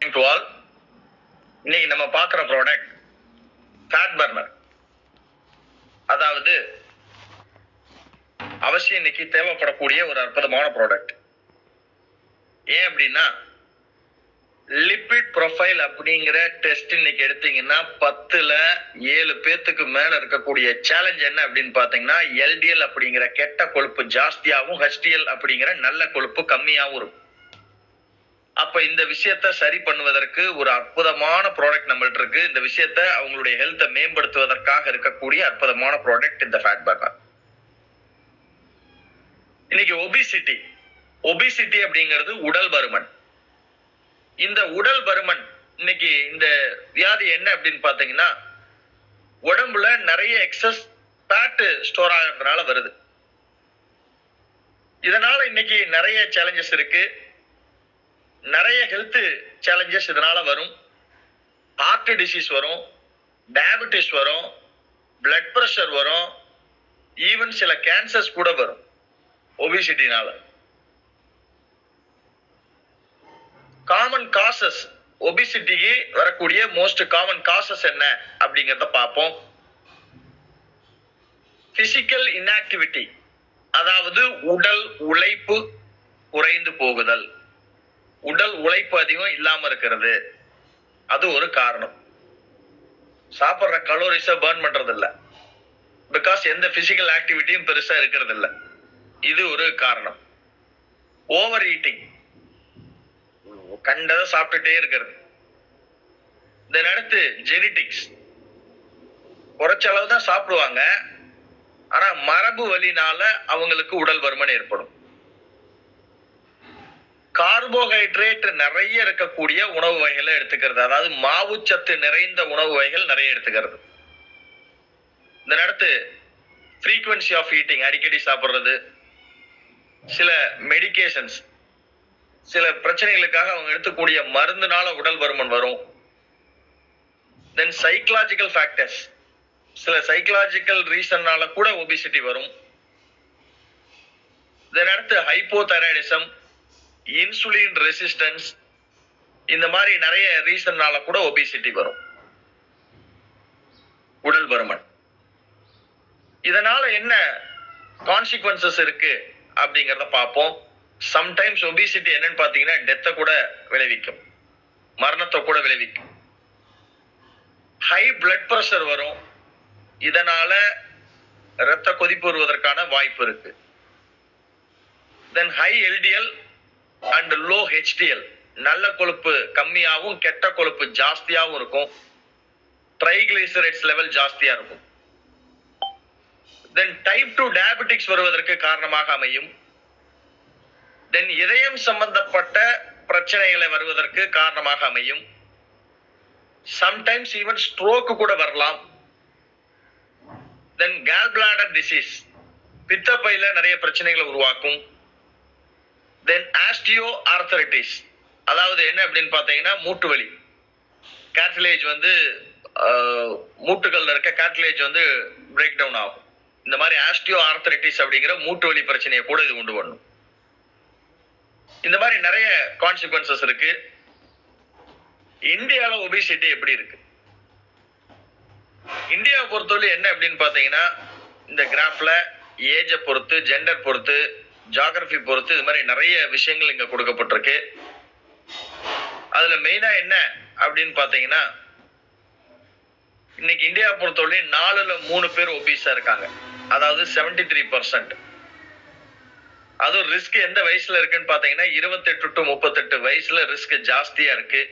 To all இன்னைக்கு நம்ம பார்க்குற ப்ராடக்ட் ஃபேட் பர்னர் அதாவது அவசியம் இன்னைக்கு தேவைப்படக்கூடிய ஒரு அற்புதமான ப்ராடக்ட் ஏன் அப்படின்னா லிபிட் ப்ரொஃபைல் அப்படிங்கிற டெஸ்ட் இன்னைக்கு எடுத்தீங்கன்னா பத்துல ஏழு பேத்துக்கு மேல இருக்கக்கூடிய சேலஞ்ச் என்ன அப்படின்னு பாத்தீங்கன்னா எல்டிஎல் அப்படிங்கிற கெட்ட கொழுப்பு ஜாஸ்தியாகவும் ஹெச்டிஎல் அப்படிங்கிற நல்ல கொழுப்பு கம்மியாகவும் இருக்கும். அப்ப இந்த விஷயத்த சரி பண்ணுவதற்கு ஒரு அற்புதமான ப்ராடக்ட் நம்மள்ட்ட இருக்கு. இந்த விஷயத்த அவங்களுடைய ஹெல்த்தை மேம்படுத்துவதற்காக இருக்கக்கூடிய அற்புதமான ப்ராடக்ட் இந்த ஃபேட் பர்னர் இன்னைக்கு ஒபிசிட்டி ஒபிசிட்டி அப்படிங்கிறது உடல் பருமன். இந்த உடல் பருமன் இன்னைக்கு இந்த வியாதி என்ன அப்படின்னு பாத்தீங்கன்னா உடம்புல நிறைய எக்ஸஸ் ஃபேட் ஸ்டோர் ஆகிறதுனால வருது. இதனால இன்னைக்கு நிறைய சேலஞ்சஸ் இருக்கு. நிறைய ஹெல்த் சேலஞ்சஸ் இதனால வரும். ஹார்ட் டிசீஸ் வரும். டயபிட்டிஸ் வரும். பிளட் ப்ரெஷர் வரும். ஈவன் சில கேன்சர்ஸ் கூட வரும். ஒபிசிட்டினால காமன் காசஸ் ஒபிசிட்டிக்கு வரக்கூடிய மோஸ்ட் காமன் காசஸ் என்ன அப்படிங்கறத பார்ப்போம். பிசிக்கல் இன்ஆக்டிவிட்டி அதாவது உடல் உழைப்பு குறைந்து போகுதல். உடல் உழைப்பு அதிகம் இல்லாம இருக்கிறது. அது ஒரு காரணம். சாப்பிட்ற கலோரிஸை பேர்ன் பண்றது இல்ல பிகாஸ் எந்த பிசிக்கல் ஆக்டிவிட்டியும் பெருசா இருக்கிறது இல்ல இது ஒரு காரணம். ஓவர் ஈட்டிங் கண்டதை சாப்பிட்டுட்டே இருக்கிறது. இதன் அடுத்து ஜெனடிக்ஸ் குறைச்ச அளவு தான் சாப்பிடுவாங்க. ஆனா மரபு வழினால அவங்களுக்கு உடல் பருமன் ஏற்படும். கார்போஹைட்ரேட் நிறைய இருக்கக்கூடிய உணவு வகைகளை எடுத்துக்கிறது. அதாவது மாவுச்சத்து நிறைந்த உணவு வகைகள் நிறைய எடுத்துக்கிறது. இந்த அடுத்து ஃப்ரீக்வன்சி ஆஃப் ஈட்டிங் அடிக்கடி சாப்பிட்றது சில மெடிக்கேஷன்ஸ் சில பிரச்சனைகளுக்காக அவங்க எடுத்துக்கூடிய மருந்துனால உடல் பருமன் வரும். தென் சைக்கலாஜிக்கல் ஃபேக்டர்ஸ் சில சைக்கலாஜிக்கல் ரீசன்னால கூட ஒபிசிட்டி வரும். தென் அடுத்து ஹைப்போதைராய்டிசம் இன்சுலின் ரெசிஸ்டன்ஸ் இந்த மாதிரி நிறைய ரீசன்னால கூட ஒபிசிட்டி வரும். உடல் பருமன். இதனால என்ன கான்சிக்வன்சஸ் இருக்கு அப்படிங்கறத பார்ப்போம். சம்டைம்ஸ் ஒபிசிட்டி என்னன்னு பாத்தீங்கன்னா டெத்தை கூட விளைவிக்கும். மரணத்தை கூட விளைவிக்கும். ஹை பிளட் ப்ரெஷர் வரும். இதனால ரத்த கொதிப்பு வருவதற்கான வாய்ப்பு இருக்கு. Then high LDL and low HDL நல்ல கொழுப்பு கம்மியாகவும் கெட்ட கொழுப்பு ஜாஸ்தியாகவும் இருக்கும். ட்ரைகிளிசரைட்ஸ் லெவல் ஜாஸ்தியா இருக்கும். தென் டைப் டூ டயபெட்டிக்ஸ் வருவதற்கு காரணமாக அமையும். தென் இதயம் சம்பந்தப்பட்ட பிரச்சனைகளை வருவதற்கு காரணமாக அமையும். சம்டைம்ஸ் ஈவன் ஸ்ட்ரோக்கு கூட வரலாம். தென் கேல் பிளாடர் டிசீஸ் பித்தப்பையில நிறைய பிரச்சனைகளை உருவாக்கும். தென் ஆஸ்டியோ ஆர்த்தரைட்டிஸ் அதாவது என்ன அப்படின்னு பார்த்தீங்கன்னா மூட்டு வலி. கேட்லேஜ் வந்து ஆஹ், மூட்டுகள்ல இருக்க கேட்லேஜ் வந்து பிரேக் டவுன் ஆகும். இந்த மாதிரி ஆஸ்டியோ ஆர்த்தரைட்டிஸ் அப்படிங்கிற மூட்டு வலி பிரச்சனையை கூட இது உண்டு பண்ணும். இந்த மாதிரி நிறைய கான்சிக்வன்சஸ் இருக்கு. இந்தியாவில் ஒபிசிட்டி எப்படி இருக்கு? இந்தியாவை பொறுத்தவரை என்ன அப்படின்னு பார்த்தீங்கன்னா இந்த கிராஃப்ல ஏஜை பொறுத்து ஜெண்டர் பொறுத்து ஜாகிரபி பொறுத்து இது மாதிரி நிறைய விஷயங்கள் இங்க கொடுக்கப்பட்டிருக்கு. அதுல மெயினா என்ன அப்படின்னு பாத்தீங்கன்னா இன்னைக்கு இந்தியா பொறுத்தவரை நாலுல மூணு பேர் ஒபீஸா இருக்காங்க. அதாவது 73% த்ரீ பர்சன்ட் அதுவும் ரிஸ்க் எந்த வயசுல இருக்குன்னு பாத்தீங்கன்னா இருபத்தெட்டு டு முப்பத்தெட்டு வயசுல ரிஸ்க் ஜாஸ்தியா இருக்கு.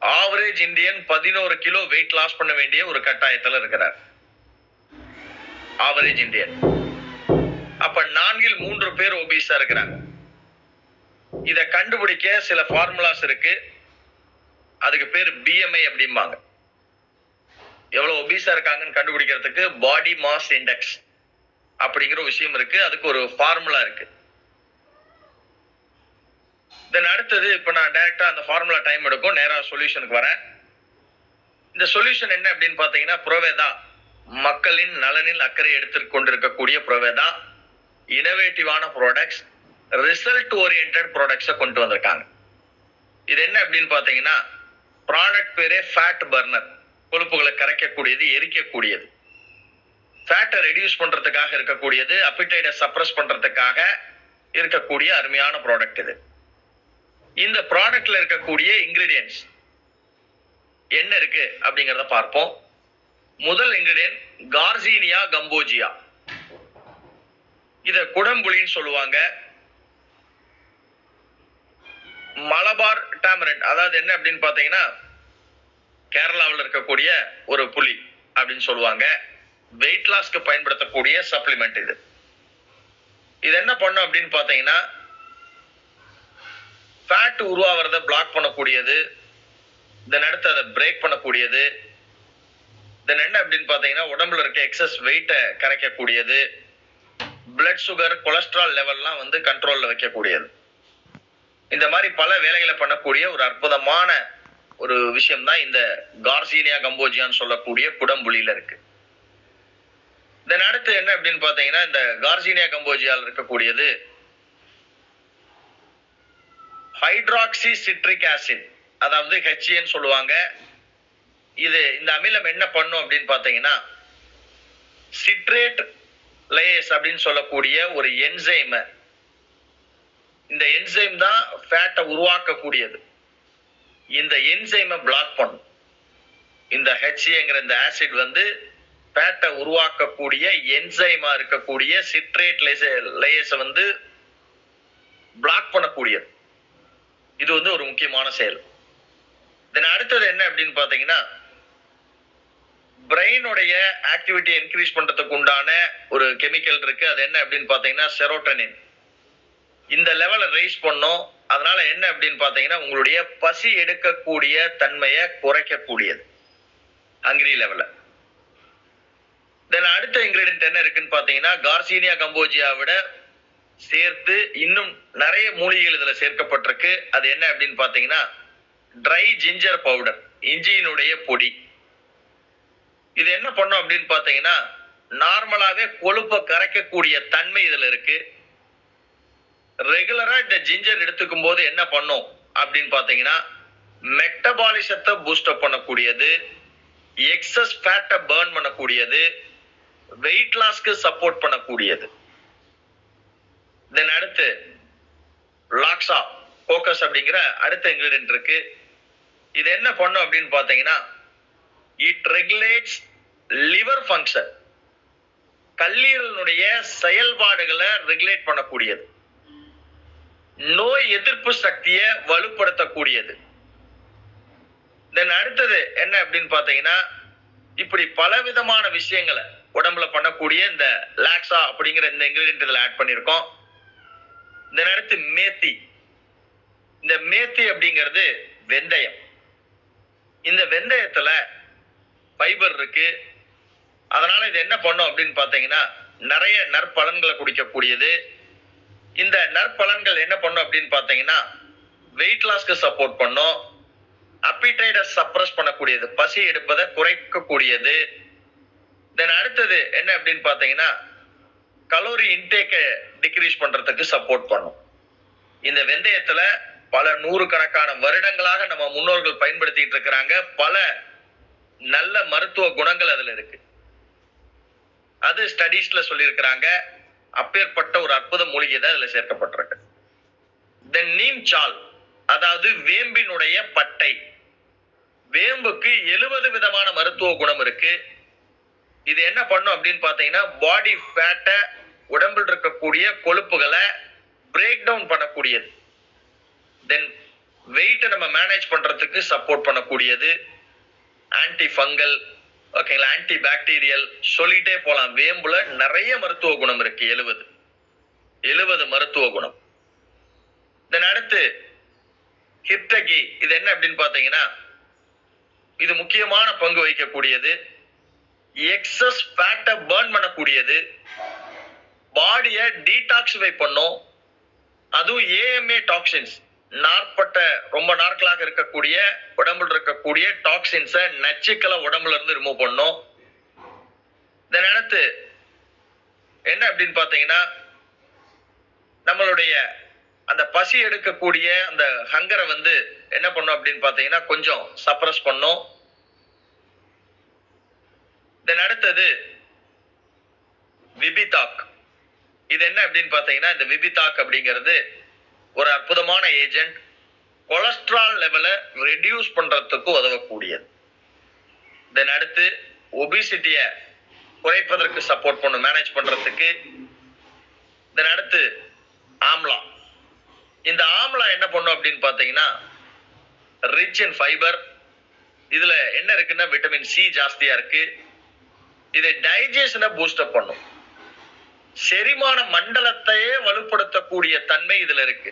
ஆவரேஜ் இந்தியன் பதினோரு கிலோ வெயிட் லாஸ் பண்ண வேண்டிய ஒரு கட்டாயத்துல இருக்கிறார். ஆவரேஜ் இந்தியன் அப்ப நான்கில் மூன்று பேர் ஒபீஸா இருக்கிறாங்க. இத கண்டுபிடிக்க சில ஃபார்முலாஸ் இருக்கு. அதுக்கு பேர் பிஎம்ஐ அப்படிம்பாங்க. எவ்வளவு ஒபீஸா இருக்காங்கன்னு கண்டுபிடிக்கிறதுக்கு பாடி மாஸ் இண்டெக்ஸ் அப்படிங்கிற ஒரு விஷயம் இருக்கு. அதுக்கு ஒரு ஃபார்முலா இருக்கு. தென் அடுத்தது இப்ப நான் டைரக்டா அந்த ஃபார்முலா டைம் எடுக்கும். நேரா சொல்யூஷனுக்கு வரேன். இந்த சொல்யூஷன் என்ன அப்படின்னு பாத்தீங்கன்னா புரோவேதா மக்களின் நலனில் அக்கறை எடுத்து கொண்டிருக்கக்கூடிய புரோவேதா. இனோவேட்டிவான ப்ராடக்ட்ஸ் ரிசல்ட் ஓரியன்ட் ப்ராடக்ட்ஸை கொண்டு வந்திருக்காங்க. இது என்ன அப்படின்னு பார்த்தீங்கன்னா ப்ராடக்ட் பேரே ஃபேட் பர்னர் கொழுப்புகளை கரைக்கக்கூடியது எரிக்கக்கூடியது. ஃபேட்டை ரெடியூஸ் பண்றதுக்காக இருக்கக்கூடியது அப்பிடைட்டை சப்ரஸ் பண்ணுறதுக்காக இருக்கக்கூடிய அருமையான ப்ராடக்ட் இது. இந்த ப்ராடக்ட்ல இருக்கக்கூடிய இன்கிரீடியன்ஸ் என்ன இருக்கு அப்படிங்கிறத பார்ப்போம். முதல் இன்கிரீடியன்ட் கார்சீனியா கம்போஜியா இத குடம்புலின்னு சொல்லுவாங்க. மலபார் டாமரண்ட். அதாவது என்ன அப்படின்னு பாத்தீங்கன்னா கேரளாவில் இருக்கக்கூடிய ஒரு புலி அப்படின்னு சொல்லுவாங்க. வெயிட் லாஸ்க்கு பயன்படுத்தக்கூடிய சப்ளிமெண்ட் இது. இது என்ன பண்ணும் அப்படின்னு பாத்தீங்கன்னா ஃபேட் உருவாகிறத பிளாக் பண்ணக்கூடியது. தென் அடுத்து அதை பிரேக் பண்ணக்கூடியது. தென் என்ன அப்படின்னு பாத்தீங்கன்னா உடம்புல இருக்க எக்ஸஸ் வெயிட்டை கரைக்கக்கூடியது. பிளட் சுகர் கொலஸ்ட்ரால் லெவல்லாம் வந்து கண்ட்ரோல்ல வைக்கக்கூடியது. இந்த மாதிரி பல வேலைகளை பண்ணக்கூடிய ஒரு அற்புதமான ஒரு விஷயம் தான் இந்த கார்சீனியா கம்போஜியான்னு சொல்லக்கூடிய குடம்புலியில இருக்கு. இதன் அடுத்து என்ன அப்படின்னு பாத்தீங்கன்னா இந்த கார்சீனியா கம்போஜியால் இருக்கக்கூடியது ஹைட்ராக்சி சிட்ரிக் ஆசிட் அதாவது ஹெச்ஏன்னு சொல்லுவாங்க. இது இந்த அமிலம் என்ன பண்ணும் அப்படின்னு பாத்தீங்கன்னா சிட்ரேட் லேஸ் அப்படின்னு சொல்லக்கூடிய ஒரு என்சைம் இந்த என்சைம் தான் ஃபேட்டை உருவாக்கக்கூடியது. இந்த என்சைமை பிளாக் பண்ணும். இந்த ஹெச்ஏங்கிற இந்த ஆசிட் வந்து ஃபேட்டை உருவாக்கக்கூடிய என்சைமா இருக்கக்கூடிய சிட்ரேட் லேயர்ஸை வந்து பிளாக் பண்ணக்கூடியது. இது வந்து ஒரு முக்கியமான செயல். தென் அடுத்தது என்ன அப்படின்னு பார்த்தீங்கன்னா பிரெயினுடைய ஆக்டிவிட்டி இன்க்ரீஸ் பண்றதுக்கு உண்டான ஒரு கெமிக்கல் இருக்கு. அது என்ன அப்படின்னு பாத்தீங்கன்னா செரோட்டனின் இந்த லெவலை ரைஸ் பண்ணும். அதனால என்ன அப்படின்னு பாத்தீங்கன்னா உங்களுடைய பசி எடுக்கக்கூடிய தன்மையை குறைக்கக்கூடியது. ஹங்கிரி லெவல தென் அடுத்த இன்கிரீடியன்ட் என்ன இருக்குன்னு பாத்தீங்கன்னா கார்சீனியா கம்போஜியா விட சேர்த்து இன்னும் நிறைய மூலிகைகள் இதுல சேர்க்கப்பட்டிருக்கு. அது என்ன அப்படின்னு பாத்தீங்கன்னா ட்ரை ஜிஞ்சர் பவுடர் இஞ்சியினுடைய பொடி. இது என்ன பண்ணும் அப்படின்னு பார்த்தீங்கன்னா நார்மலாகவே கொழுப்பை கரைக்கக்கூடிய தன்மை இதில் இருக்கு. ரெகுலரா இந்த ஜிஞ்சர் எடுத்துக்கும் போது என்ன பண்ணும் அப்படின்னு பார்த்தீங்கன்னா மெட்டபாலிசத்தை பூஸ்டப் பண்ணக்கூடியது எக்ஸஸ் ஃபேட்டை பேர்ன் பண்ணக்கூடியது வெயிட் லாஸ்க்கு சப்போர்ட் பண்ணக்கூடியது. தென் அடுத்து லாக்ஸா கோக்கஸ் அப்படிங்கிற அடுத்த இன்கிரீடியன்ட் இருக்கு. இது என்ன பண்ணும் அப்படின்னு பார்த்தீங்கன்னா இட் ரெகுலேட்ஸ் லிவர் ஃபங்க்ஷன் கல்லீரலினுடைய செயல்பாடுகளை ரெகுலேட் பண்ணக்கூடியது. நோய் எதிர்ப்பு சக்தியை வலுப்படுத்தக்கூடியது. தென் அடுத்தது என்ன அப்படின்னு பாத்தீங்கன்னா இப்படி பல விதமான விஷயங்களை உடம்புல பண்ணக்கூடிய இந்த லாக்ஸா அப்படிங்கிற இந்த இன்கிரீடியன்ட் இதில் ஆட் பண்ணியிருக்கோம். தென் அடுத்து மேத்தி. இந்த மேத்தி அப்படிங்கிறது வெந்தயம். இந்த வெந்தயத்துல ஃபைபர் இருக்கு. அதனால இது என்ன பண்ணும் அப்படின்னு பார்த்தீங்கன்னா நிறைய நற்பலன்களை குடிக்கக்கூடியது. இந்த நற்பலன்கள் என்ன பண்ணும் அப்படின்னு பார்த்தீங்கன்னா வெயிட் லாஸ்க்கு சப்போர்ட் பண்ணும். அப்பிடைட சப்ரஸ் பண்ணக்கூடியது. பசி எடுப்பதை குறைக்கக்கூடியது. தென் அடுத்தது என்ன அப்படின்னு பார்த்தீங்கன்னா கலோரி இன்டேக்கை டிக்ரீஸ் பண்றதுக்கு சப்போர்ட் பண்ணும். இந்த வெந்தயத்துல பல நூறு கணக்கான வருடங்களாக நம்ம முன்னோர்கள் பயன்படுத்திட்டு இருக்கிறாங்க. பல நல்ல மருத்துவ குணங்கள் அதுல இருக்கு. அது ஸ்டடீஸ்ல சொல்லியிருக்கிறாங்க. அப்பேற்பட்ட ஒரு அற்புத மூலிகை தான் இதுல சேர்க்கப்பட்டிருக்கு. தென் நீம் சால் அதாவது வேம்பினுடைய பட்டை. வேம்புக்கு எழுபது விதமான மருத்துவ குணம் இருக்கு. இது என்ன பண்ணும் அப்படின்னு பாத்தீங்கன்னா பாடி ஃபேட்டை உடம்பில் இருக்கக்கூடிய கொழுப்புகளை பிரேக் டவுன் பண்ணக்கூடியது. தென் வெயிட்டை நம்ம மேனேஜ் பண்றதுக்கு சப்போர்ட் பண்ணக்கூடியது. ஆன்டி ஃபங்கல் ஓகேங்களா ஆன்டி பாக்டீரியல் சொல்லிட்டே போலாம். வேம்புல நிறைய மருத்துவ குணம் இருக்கு எழுபது. எழுபது மருத்துவ குணம். தென் அடுத்து ஹிப்டகி இது என்ன அப்படின்னு பார்த்தீங்கன்னா இது முக்கியமான பங்கு வகிக்கக்கூடியது. எக்ஸஸ் ஃபேட்டை பேர்ன் பண்ணக்கூடியது. பாடியை டீடாக்சிஃபை பண்ணும். அதுவும் ஏஎம்ஏ டாக்ஸின்ஸ் நாற்பட்ட ரொம்ப நாட்களாக இருக்கக்கூடிய உடம்புல இருக்கக்கூடிய டாக்ஸின்ஸை நச்சுக்களை உடம்புல இருந்து ரிமூவ் பண்ணும் இந்த நேரத்து என்ன அப்படின்னு பாத்தீங்கன்னா நம்மளுடைய அந்த பசி எடுக்கக்கூடிய அந்த ஹங்கரை வந்து என்ன பண்ணும் அப்படின்னு பாத்தீங்கன்னா கொஞ்சம் சப்ரஸ் பண்ணும் தென் அடுத்தது விபிதாக் இது என்ன அப்படின்னு பாத்தீங்கன்னா இந்த விபிதாக் அப்படிங்கிறது ஒரு அற்புதமான ஏஜென்ட் கொலஸ்ட்ரால் லெவலை ரெடியூஸ் பண்றதுக்கு உதவக்கூடியது. தென் அடுத்து ஒபிசிட்டிய குறைப்பதற்கு சப்போர்ட் பண்ணும் மேனேஜ் பண்றதுக்கு. தென் அடுத்து ஆம்லா இந்த ஆம்லா என்ன பண்ணும் அப்படின்னு பார்த்தீங்கன்னா ரிச் இன் ஃபைபர் இதுல என்ன இருக்குன்னா விட்டமின் சி ஜாஸ்தியா இருக்கு. இது டைஜஷனை பூஸ்டப் பண்ணும். செரிமான மண்டலத்தையே வலுப்படுத்தக்கூடிய தன்மை இதுல இருக்கு.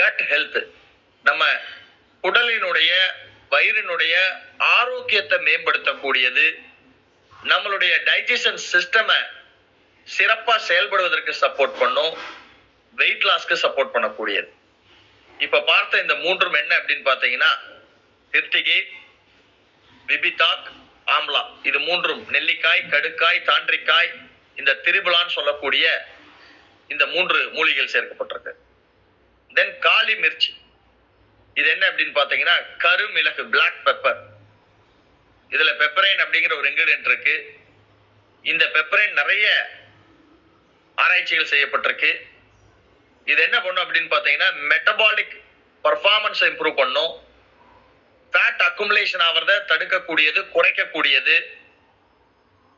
கட் ஹெல்த் நம்ம உடலினுடைய வயிறினுடைய ஆரோக்கியத்தை மேம்படுத்தக்கூடியது. நம்மளுடைய டைஜஷன் சிஸ்டமை சிறப்பாக செயல்படுவதற்கு சப்போர்ட் பண்ணும். வெயிட் லாஸ்க்கு சப்போர்ட் பண்ணக்கூடியது. இப்போ பார்த்த இந்த மூன்றும் என்ன அப்படின்னு பார்த்தீங்கன்னா திருத்திகை விபிதாக் ஆம்லா. இது மூன்றும் நெல்லிக்காய் கடுக்காய் தாண்டிக்காய் இந்த திரிபுலான்னு சொல்லக்கூடிய இந்த மூன்று மூலிகைகள் சேர்க்கப்பட்டிருக்கு. தென் காளி மிர்ச்சி. இது என்ன அப்படின்னு பார்த்தீங்கன்னா கருமிளகு பிளாக் பெப்பர் இதுல பெப்பரைன் அப்படிங்கிற ஒரு இன்கிரிடியன்ட் இருக்கு. இந்த பெப்பரைன் நிறைய ஆராய்ச்சிகள் செய்யப்பட்டிருக்கு. இது என்ன பண்ணும் அப்படின்னு பார்த்தீங்கன்னா மெட்டபாலிக் பர்ஃபார்மன்ஸை இம்ப்ரூவ் பண்ணும். ஃபேட் அக்குமுலேஷன் ஆகிறத தடுக்கக்கூடியது குறைக்கக்கூடியது.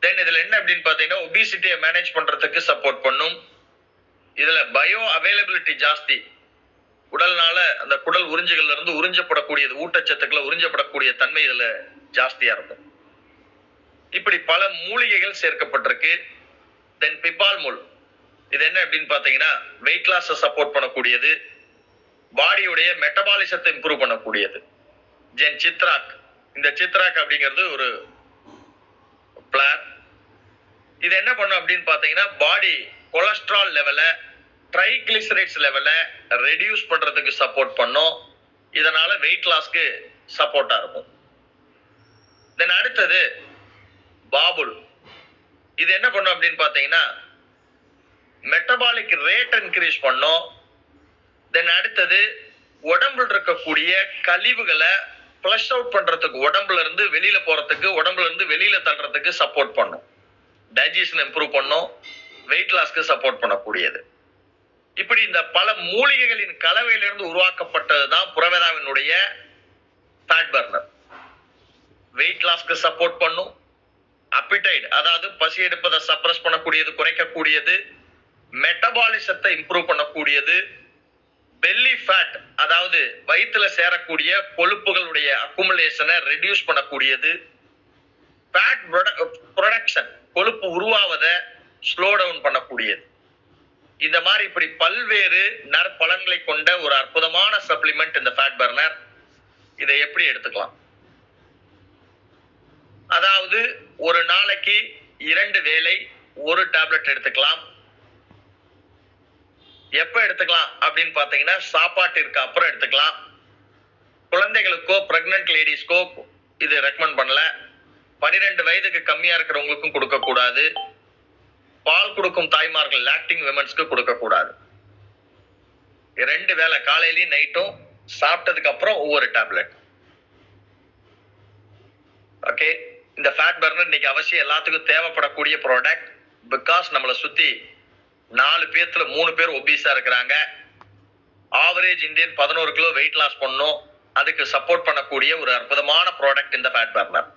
தென் இதில் என்ன அப்படின்னு பார்த்தீங்கன்னா ஒபிசிட்டியை மேனேஜ் பண்ணுறதுக்கு சப்போர்ட் பண்ணும். இதில் பயோ அவைலபிலிட்டி ஜாஸ்தி. உடல்னால அந்த குடல் உறிஞ்சுகள்ல இருந்து உறிஞ்சப்படக்கூடியது ஊட்டச்சத்துக்களை உறிஞ்சப்படக்கூடிய தன்மை இதுல ஜாஸ்தியா இருக்கும். இப்படி பல மூலிகைகள் சேர்க்கப்பட்டிருக்கு. தென் பிப்பால் முள் இது என்ன அப்படின்னு பாத்தீங்கன்னா வெயிட் லாஸை சப்போர்ட் பண்ணக்கூடியது. பாடியுடைய மெட்டபாலிசத்தை இம்ப்ரூவ் பண்ணக்கூடியது. ஜென் சித்ராக் இந்த சித்ராக் அப்படிங்கிறது ஒரு பிளான் இது என்ன பண்ணும் அப்படின்னு பாத்தீங்கன்னா பாடி கொலஸ்ட்ரால் லெவலை ட்ரைகிளிசரைட்ஸ் லெவலை ரெடியூஸ் பண்ணுறதுக்கு சப்போர்ட் பண்ணும். இதனால வெயிட் லாஸ்க்கு சப்போர்ட்டாக இருக்கும். தென் அடுத்தது பாபுல் இது என்ன பண்ணும் அப்படின்னு பார்த்தீங்கன்னா மெட்டபாலிக் ரேட் இன்க்ரீஸ் பண்ணும். தென் அடுத்தது உடம்புல இருக்கக்கூடிய கழிவுகளை ஃப்ளஷ் அவுட் பண்றதுக்கு உடம்புல இருந்து வெளியில போறதுக்கு உடம்புல இருந்து வெளியில தள்ளுறதுக்கு சப்போர்ட் பண்ணும். டைஜஷன் இம்ப்ரூவ் பண்ணும். வெயிட் லாஸ்க்கு சப்போர்ட் பண்ணக்கூடியது. இப்படி இந்த பல மூலிகைகளின் கலவையிலிருந்து உருவாக்கப்பட்டது தான் புரவேதாவினுடைய ஃபேட் பர்னர் வெயிட் லாஸ்க்கு சப்போர்ட் பண்ணும். அப்பிடைட் அதாவது பசி எடுப்பதை சப்ரஸ் பண்ணக்கூடியது குறைக்கக்கூடியது. மெட்டபாலிசத்தை இம்ப்ரூவ் பண்ணக்கூடியது. பெல்லி ஃபேட் அதாவது வயிற்றுல சேரக்கூடிய கொழுப்புகளுடைய அக்குமுலேஷனை ரெடியூஸ் பண்ணக்கூடியது. ஃபேட் ப்ரொடக்ஷன் கொழுப்பு உருவாவதை ஸ்லோ டவுன் பண்ணக்கூடியது. இந்த மாதிரி இப்படி பல்வேறு நற்பலன்களை கொண்ட ஒரு அற்புதமான சப்ளிமெண்ட் இந்த ஃபேட் பர்னர் இதை எப்படி எடுத்துக்கலாம்? அதாவது ஒரு நாளைக்கு இரண்டு வேளை ஒரு டேப்லெட் எடுத்துக்கலாம். எப்ப எடுத்துக்கலாம் அப்படின்னு பாத்தீங்கன்னா சாப்பாட்டிற்கு அப்புறம் எடுத்துக்கலாம். குழந்தைகளுக்கோ பிரெக்னன்ட் லேடிஸ்க்கோ இது ரெக்கமெண்ட் பண்ணல. பனிரெண்டு வயதுக்கு கம்மியா இருக்கிறவங்களுக்கும் கொடுக்க கூடாது பால் கொடுக்கும் தாய்மார்கள் லாக்டிங் விமன்ஸ்க்கு கொடுக்கக்கூடாது ரெண்டு வேளை காலையிலயும் நைட்டும் சாப்பிட்டதுக்கு அப்புறம் ஒவ்வொரு டேப்லெட் ஓகே இந்த ஃபேட் பர்னர் இன்னைக்கு அவசியம் எல்லாத்துக்கும் தேவைப்படக்கூடிய ப்ராடக்ட் பிகாஸ் நம்மளை சுத்தி நாலு பேர்த்துல மூணு பேர் ஒபீஸா இருக்கிறாங்க. ஆவரேஜ் இந்தியன் பதினோரு கிலோ வெயிட் லாஸ் பண்ணும். அதுக்கு சப்போர்ட் பண்ணக்கூடிய ஒரு அற்புதமான ப்ராடக்ட் இந்த ஃபேட் பர்னர்